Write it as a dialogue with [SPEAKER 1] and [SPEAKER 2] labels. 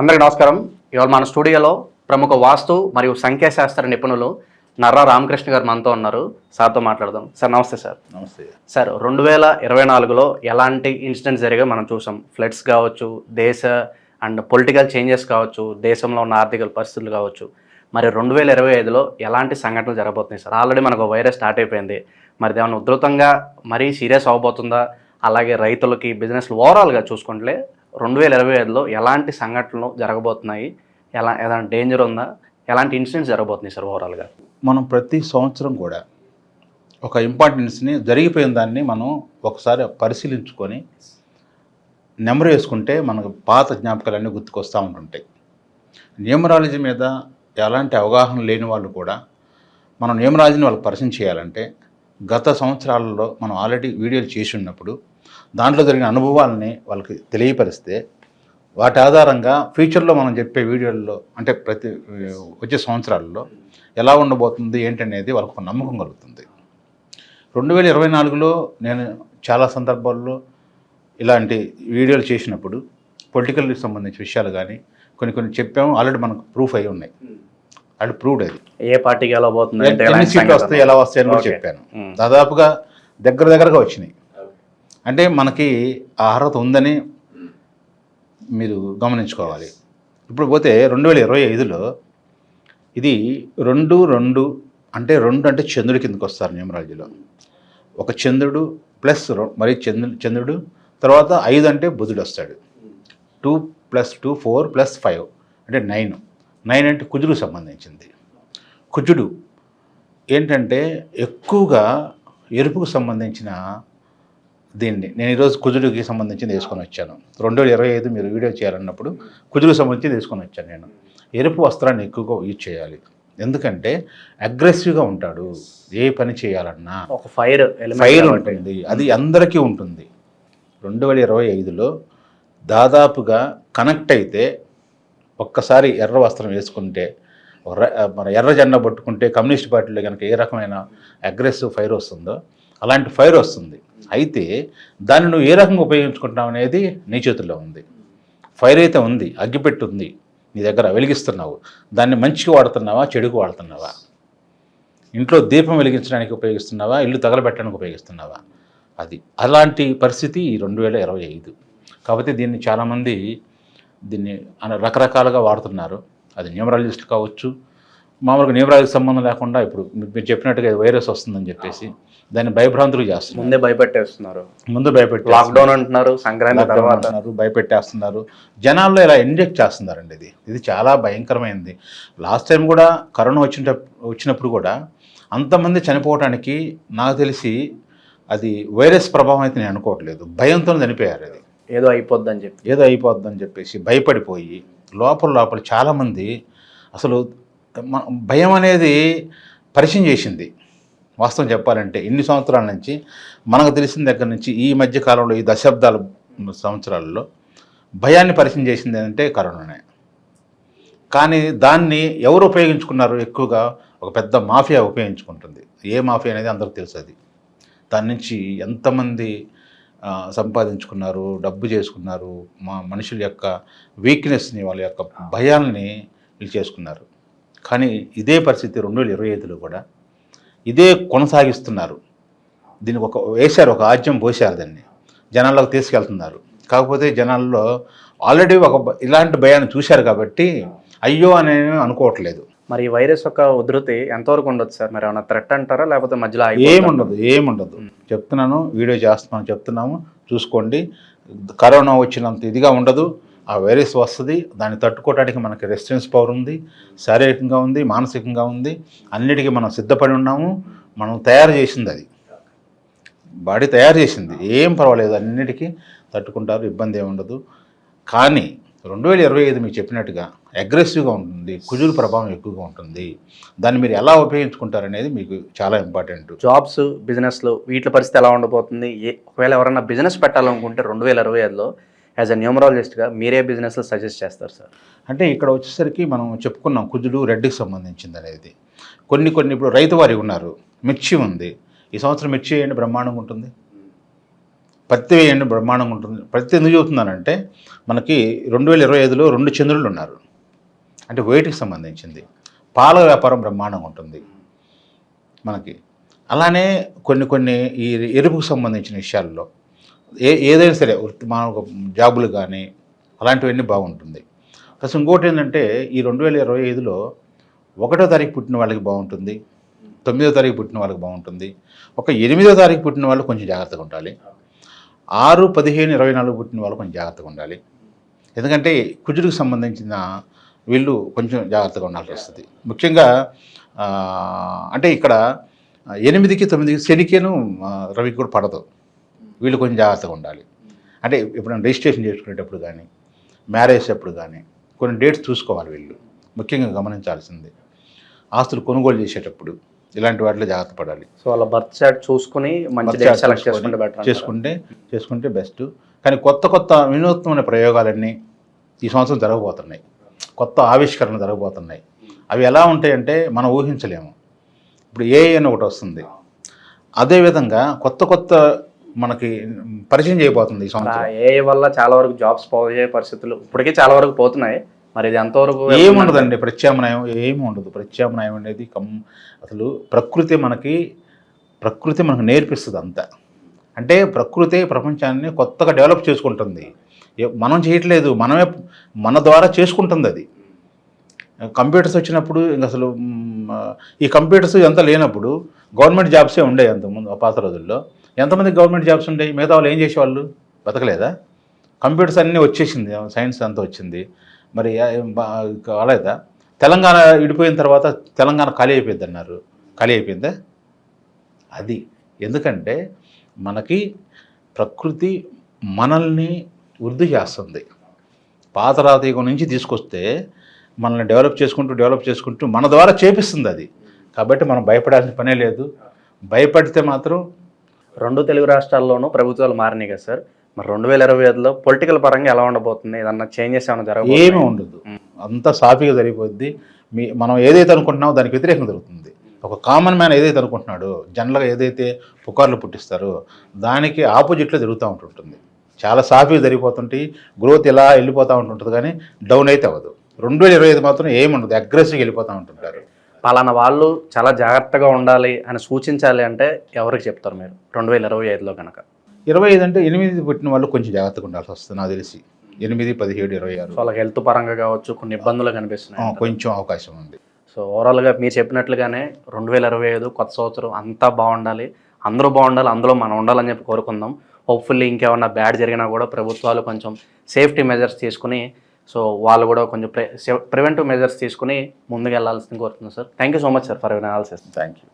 [SPEAKER 1] అందరికీ నమస్కారం. ఇవాళ మన స్టూడియోలో ప్రముఖ వాస్తు మరియు సంఖ్యాశాస్త్ర నిపుణులు నర్రా రామకృష్ణ గారు మనతో ఉన్నారు. సార్తో మాట్లాడదాం. సార్ నమస్తే సార్.
[SPEAKER 2] నమస్తే.
[SPEAKER 1] సార్ రెండు వేల ఇరవై నాలుగులో ఎలాంటి ఇన్సిడెంట్స్ జరిగా మనం చూసాం. ఫ్లడ్స్ కావచ్చు దేశ అండ్ పొలిటికల్ చేంజెస్ కావచ్చు దేశంలో ఉన్న ఆర్థిక పరిస్థితులు కావచ్చు. మరి రెండు వేల ఇరవై ఐదులో ఎలాంటి సంఘటనలు జరగబోతున్నాయి సార్? ఆల్రెడీ మనకు వైరస్ స్టార్ట్ అయిపోయింది. మరి ఏమైనా ఉధృతంగా మరీ సీరియస్ అవ్వబోతుందా అలాగే రైతులకి బిజినెస్లు ఓవరాల్గా చూసుకుంటే రెండు వేల ఇరవై ఐదులో ఎలాంటి సంఘటనలు జరగబోతున్నాయి? ఎలా ఏదైనా డేంజర్ ఉందా? ఎలాంటి ఇన్సిడెంట్స్ జరగబోతున్నాయి సార్ ఓవరాల్గా
[SPEAKER 2] మనం ప్రతి సంవత్సరం కూడా ఒక ఇంపార్టెన్స్ని జరిగిపోయిన దాన్ని మనం ఒకసారి పరిశీలించుకొని నెమరు వేసుకుంటే మనకు పాత జ్ఞాపకాలన్నీ గుర్తుకొస్తూ ఉంటుంటాయి. న్యూమరాలజీ మీద ఎలాంటి అవగాహన లేని వాళ్ళు కూడా మనం న్యూమరాలజీని వాళ్ళకి పరిచయం చేయాలంటే గత సంవత్సరాలలో మనం ఆల్రెడీ వీడియోలు చేసి ఉన్నప్పుడు దాంట్లో జరిగిన అనుభవాలని వాళ్ళకి తెలియపరిస్తే వాటి ఆధారంగా ఫ్యూచర్లో మనం చెప్పే వీడియోల్లో అంటే ప్రతి వచ్చే సంవత్సరాల్లో ఎలా ఉండబోతుంది ఏంటనేది వాళ్ళకు ఒక నమ్మకం కలుగుతుంది. రెండు వేల ఇరవై నాలుగులో నేను చాలా సందర్భాల్లో ఇలాంటి వీడియోలు చేసినప్పుడు పొలిటికల్కి సంబంధించిన విషయాలు కానీ కొన్ని కొన్ని చెప్పాము ఆల్రెడీ మనకు ప్రూఫ్ అయి ఉన్నాయి. అది ప్రూవ్డ్ అది.
[SPEAKER 1] ఏ పార్టీకి ఎలా పోతుంది
[SPEAKER 2] ఎన్ని సీట్లు? వస్తాయి ఎలా వస్తాయి అని కూడా. చెప్పాను. దాదాపుగా దగ్గర దగ్గరగా వచ్చినాయి. అంటే మనకి ఆ అర్హత ఉందని మీరు గమనించుకోవాలి. ఇప్పుడు పోతే రెండు వేల ఇరవై ఐదులో ఇది రెండు రెండు అంటే రెండు అంటే చంద్రుడి కిందకి వస్తారు న్యూమరాలజీలో. ఒక చంద్రుడు ప్లస్ మరి చంద్రుడు చంద్రుడు తర్వాత ఐదు అంటే బుధుడు వస్తాడు. Two plus two four plus five అంటే నైన్. నైన్ అంటే కుజుడుకు సంబంధించింది. కుజుడు ఏంటంటే ఎక్కువగా ఎరుపుకు సంబంధించిన దీన్ని. నేను ఈరోజు కుజుడికి సంబంధించింది వేసుకొని వచ్చాను. రెండు వేల ఇరవై ఐదు మీరు వీడియో చేయాలన్నప్పుడు కుజుడికి సంబంధించి తీసుకొని వచ్చాను నేను. ఎరుపు వస్త్రాన్ని ఎక్కువగా యూజ్ చేయాలి. ఎందుకంటే అగ్రెసివ్గా ఉంటాడు. ఏ పని చేయాలన్నా.
[SPEAKER 1] ఒక ఫైర్
[SPEAKER 2] ఫైర్ ఉంటుంది. అది అందరికీ ఉంటుంది. రెండు వేల ఇరవై ఐదులో దాదాపుగా కనెక్ట్ అయితే ఒక్కసారి ఎర్ర వస్త్రం వేసుకుంటే మన ఎర్ర జెండా పట్టుకుంటే కమ్యూనిస్ట్ పార్టీలో కనుక ఏ రకమైన అగ్రెసివ్ ఫైర్ వస్తుందో అలాంటి ఫైర్ వస్తుంది. అయితే దాన్ని నువ్వు ఏ రకంగా ఉపయోగించుకుంటున్నావు అనేది నీ చేతుల్లో ఉంది. ఫైర్ అయితే ఉంది అగ్గిపెట్టి ఉంది నీ దగ్గర వెలిగిస్తున్నావు. దాన్ని మంచిగా వాడుతున్నావా చెడుకు వాడుతున్నావా? ఇంట్లో దీపం వెలిగించడానికి ఉపయోగిస్తున్నావా ఇల్లు తగలబెట్టడానికి ఉపయోగిస్తున్నావా? అది. అలాంటి పరిస్థితి ఈ రెండు వేల ఇరవై ఐదు. కాబట్టి దీన్ని చాలామంది దీన్ని రకరకాలుగా వాడుతున్నారు. అది న్యూమరాలజిస్ట్ కావచ్చు మామూలుగా న్యూమరాలజీకి సంబంధం లేకుండా ఇప్పుడు మీరు చెప్పినట్టుగా వైరస్ వస్తుందని చెప్పేసి దాన్ని భయభ్రాంతులు చేస్తున్నారు.
[SPEAKER 1] ముందే భయపెట్టేస్తున్నారు.
[SPEAKER 2] ముందు భయపెట్టి
[SPEAKER 1] లాక్డౌన్ అంటున్నారు సంక్రాంతి
[SPEAKER 2] అంటున్నారు భయపెట్టేస్తున్నారు. జనాల్లో ఇలా ఇంజెక్ట్ చేస్తున్నారండి ఇది. ఇది చాలా భయంకరమైనది లాస్ట్ టైం కూడా కరోనా వచ్చిన వచ్చినప్పుడు కూడా అంతమంది చనిపోవటానికి నాకు తెలిసి అది వైరస్ ప్రభావం అయితే నేను అనుకోవట్లేదు. భయంతో చనిపోయారు అది.
[SPEAKER 1] ఏదో అయిపోద్దని చెప్పి.
[SPEAKER 2] ఏదో అయిపోద్దని చెప్పేసి భయపడిపోయి లోపల లోపల చాలామంది అసలు భయం అనేది పరిచయం చేసింది. వాస్తవం చెప్పాలంటే ఇన్ని సంవత్సరాల నుంచి మనకు తెలిసిన దగ్గర నుంచి ఈ మధ్య కాలంలో ఈ దశాబ్దాల సంవత్సరాలలో భయాన్ని పరిచయం చేసింది ఏంటంటే కరోనానే. కానీ దాన్ని ఎవరు ఉపయోగించుకున్నారు? ఎక్కువగా ఒక పెద్ద మాఫియా ఉపయోగించుకుంటుంది. ఏ మాఫియా అనేది అందరికి తెలుసు అది. దాని నుంచి ఎంతమంది సంపాదించుకున్నారు డబ్బు చేసుకున్నారు మా మనుషుల యొక్క వీక్నెస్ని వాళ్ళ యొక్క భయాల్ని వీళ్ళు చేసుకున్నారు. కానీ ఇదే పరిస్థితి రెండు వేల ఇరవై ఐదులో కూడా ఇదే కొనసాగిస్తున్నారు. దీనికి ఒక వేశారు ఒక ఆజ్యం పోశారు దాన్ని. జనాల్లోకి తీసుకెళ్తున్నారు. కాకపోతే జనాల్లో ఆల్రెడీ ఒక ఇలాంటి భయాన్ని చూశారు కాబట్టి అయ్యో అని అనుకోవట్లేదు.
[SPEAKER 1] మరి ఈ వైరస్ యొక్క ఉధృతి ఎంతవరకు ఉండొచ్చు సార్? మరి ఏమైనా థ్రెట్ అంటారా? లేకపోతే మధ్యలో?
[SPEAKER 2] ఏముండదు ఏముండదు. చెప్తున్నాను వీడియో చేస్తున్నాను చెప్తున్నాము. చూసుకోండి. కరోనా వచ్చినంత ఇదిగా ఉండదు. ఆ వైరస్ వస్తుంది. దాన్ని తట్టుకోవడానికి మనకి రెసిస్టెన్స్ పవర్ ఉంది. శారీరకంగా ఉంది మానసికంగా ఉంది. అన్నిటికీ మనం సిద్ధపడి ఉన్నాము. మనం తయారు చేసింది అది. బాడీ తయారు చేసింది. ఏం పర్వాలేదు. అన్నిటికీ తట్టుకుంటారు. ఇబ్బంది ఏమి ఉండదు కానీ రెండు వేల ఇరవై ఐదు మీకు చెప్పినట్టుగా అగ్రెసివ్గా ఉంటుంది కుజుల ప్రభావం ఎక్కువగా ఉంటుంది. దాన్ని మీరు ఎలా ఉపయోగించుకుంటారనేది మీకు చాలా ఇంపార్టెంట్.
[SPEAKER 1] జాబ్స్ బిజినెస్లు వీటి పరిస్థితి ఎలా ఉండబోతుంది? ఏ ఒకవేళ ఎవరైనా బిజినెస్ పెట్టాలనుకుంటే రెండు వేల ఇరవై ఐదులో యాజ్ అ న్యూమరాలజిస్ట్గా మీరే బిజినెస్లు సజెస్ట్ చేస్తారు సార్.
[SPEAKER 2] అంటే ఇక్కడ వచ్చేసరికి మనం చెప్పుకున్నాం కుజుడు రెడ్డికి సంబంధించింది అనేది కొన్ని కొన్ని ఇప్పుడు రైతు వారి ఉన్నారు మిర్చి ఉంది. ఈ సంవత్సరం మిర్చి ఏంటి బ్రహ్మాండంగా ఉంటుంది. పత్తి వేయండి బ్రహ్మాండంగా ఉంటుంది. పత్తి ఎందుకు చెబుతున్నానంటే మనకి రెండు వేల ఇరవై ఐదులో రెండు చంద్రులు ఉన్నారు. అంటే వెయిట్కి సంబంధించింది? పాల వ్యాపారం బ్రహ్మాండంగా ఉంటుంది. మనకి అలానే కొన్ని కొన్ని ఈ ఎరుపుకు సంబంధించిన విషయాల్లో ఏ ఏదైనా సరే వృత్తి జాబులు కానీ అలాంటివన్నీ బాగుంటుంది. ప్లస్ ఇంకోటి ఏంటంటే ఈ రెండు వేల ఇరవై ఐదులో ఒకటో తారీఖు పుట్టిన వాళ్ళకి బాగుంటుంది తొమ్మిదో తారీఖు పుట్టిన వాళ్ళకి బాగుంటుంది ఒక ఎనిమిదో తారీఖు పుట్టిన వాళ్ళు కొంచెం జాగ్రత్తగా ఉండాలి ఆరు పదిహేను ఇరవై నాలుగు పుట్టిన వాళ్ళు కొంచెం జాగ్రత్తగా ఉండాలి. ఎందుకంటే కుజుడికి సంబంధించిన వీళ్ళు కొంచెం జాగ్రత్తగా ఉండాల్సి వస్తుంది. ముఖ్యంగా అంటే ఇక్కడ ఎనిమిదికి తొమ్మిదికి శనికేను రవికి కూడా పడదు. వీళ్ళు కొంచెం జాగ్రత్తగా ఉండాలి. అంటే ఎప్పుడైనా రిజిస్ట్రేషన్ చేసుకునేటప్పుడు కానీ మ్యారేజ్ అప్పుడు కానీ కొన్ని డేట్స్ చూసుకోవాలి వీళ్ళు. ముఖ్యంగా గమనించాల్సింది. ఆస్తులు కొనుగోలు చేసేటప్పుడు ఇలాంటి వాటిలో జాగ్రత్త పడాలి.
[SPEAKER 1] సో వాళ్ళ బర్త్ చార్ట్ చూసుకుని మంచి చేసుకుంటే
[SPEAKER 2] చేసుకుంటే బెస్ట్. కానీ కొత్త కొత్త వినూత్నమైన ప్రయోగాలన్నీ ఈ సంవత్సరం జరగబోతున్నాయి. కొత్త ఆవిష్కరణ జరగబోతున్నాయి. అవి ఎలా ఉంటాయంటే మనం ఊహించలేము. ఇప్పుడు ఏ అని ఒకటి వస్తుంది. అదేవిధంగా కొత్త కొత్త మనకి పరిచయం చేయబోతుంది ఈ సంవత్సరం.
[SPEAKER 1] ఏ వల్ల చాలా వరకు జాబ్స్ పోయే పరిస్థితులు ఇప్పటికే చాలా వరకు పోతున్నాయి. మరి ఇది ఎంతవరకు
[SPEAKER 2] ఏముండదండి? ప్రత్యామ్నాయం ఏమి ఉండదు. ప్రత్యామ్నాయం అనేది కం అసలు ప్రకృతి మనకి ప్రకృతి మనకు నేర్పిస్తుంది అంతా. అంటే ప్రకృతి ప్రపంచాన్ని కొత్తగా డెవలప్ చేసుకుంటుంది. మనం చేయట్లేదు. మనమే మన ద్వారా చేసుకుంటుంది అది. కంప్యూటర్స్ వచ్చినప్పుడు ఇంక అసలు ఈ కంప్యూటర్స్ ఎంత లేనప్పుడు గవర్నమెంట్ జాబ్సే ఉండేవి అంతకుముందు ఆ పాత రోజుల్లో. ఎంతమంది గవర్నమెంట్ జాబ్స్ ఉండేవి? మిగతా వాళ్ళు ఏం చేసేవాళ్ళు? బతకలేదా? కంప్యూటర్స్ అన్నీ వచ్చేసింది సైన్స్ అంతా వచ్చింది. మరి అలాగే తెలంగాణ విడిపోయిన తర్వాత తెలంగాణ ఖాళీ అయిపోయింది అన్నారు. ఖాళీ అయిపోయిందా? అది. ఎందుకంటే మనకి ప్రకృతి మనల్ని వృద్ధి చేస్తుంది. పాతరాత యుగం నుంచి తీసుకొస్తే మనల్ని డెవలప్ చేసుకుంటూ డెవలప్ చేసుకుంటూ మన ద్వారా చేపిస్తుంది అది. కాబట్టి మనం భయపడాల్సిన పనే లేదు. భయపడితే మాత్రం
[SPEAKER 1] రెండు తెలుగు రాష్ట్రాల్లోనూ ప్రభుత్వాలు మారినాయి కదా సార్. మరి రెండు వేల ఇరవై ఐదులో పొలిటికల్ పరంగా ఎలా ఉండబోతుంది? ఏదన్నా చేంజెస్ ఏమైనా జరగబోతున్నాయా?
[SPEAKER 2] ఏమీ ఉండదు. అంతా సాఫీగా జరిగిపోద్ది. మీ మనం ఏదైతే అనుకుంటున్నామో దానికి వ్యతిరేకంగా జరుగుతుంది. ఒక కామన్ మ్యాన్ ఏదైతే అనుకుంటున్నాడో జనరల్గా ఏదైతే పుకార్లు పుట్టిస్తారో దానికి ఆపోజిట్లో జరుగుతూ ఉంటుంటుంది. చాలా సాఫీగా జరిగిపోతుంటాయి గ్రోత్ ఇలా వెళ్ళిపోతూ ఉంటుంటుంది కానీ డౌన్ అయితే అవ్వదు. రెండు వేల ఇరవై ఐదు మాత్రం ఏమి ఉండదు. అగ్రెసివ్గా వెళ్ళిపోతూ ఉంటుంటారు.
[SPEAKER 1] పలానా వాళ్ళు చాలా జాగ్రత్తగా ఉండాలి అని సూచించాలి అంటే ఎవరికి చెప్తారు మీరు? రెండు వేల ఇరవై ఐదులో కనుక
[SPEAKER 2] ఇరవై ఐదు అంటే ఎనిమిది పుట్టిన వాళ్ళు కొంచెం జాగ్రత్తగా ఉండాల్సి వస్తుంది నాకు తెలిసి. ఎనిమిది పదిహేడు ఇరవై ఆరు.
[SPEAKER 1] వాళ్ళకి హెల్త్ పరంగా కావచ్చు కొన్ని ఇబ్బందులు కనిపిస్తున్నాయి
[SPEAKER 2] కొంచెం అవకాశం ఉంది.
[SPEAKER 1] సో ఓవరాల్గా మీరు చెప్పినట్లుగానే రెండు వేల ఇరవై ఐదు కొత్త సంవత్సరం అంతా బాగుండాలి. అందరూ బాగుండాలి అందులో మనం ఉండాలని చెప్పి కోరుకుందాం. హోప్ఫుల్లీ ఇంకేమన్నా బ్యాడ్ జరిగినా కూడా ప్రభుత్వాలు కొంచెం సేఫ్టీ మెజర్స్ తీసుకుని సో వాళ్ళు కూడా కొంచెం ప్రివెంటివ్ మెజర్స్ తీసుకుని ముందుకు వెళ్ళాల్సింది కోరుతున్నాం sir thank you so much sir for analysis
[SPEAKER 2] thank you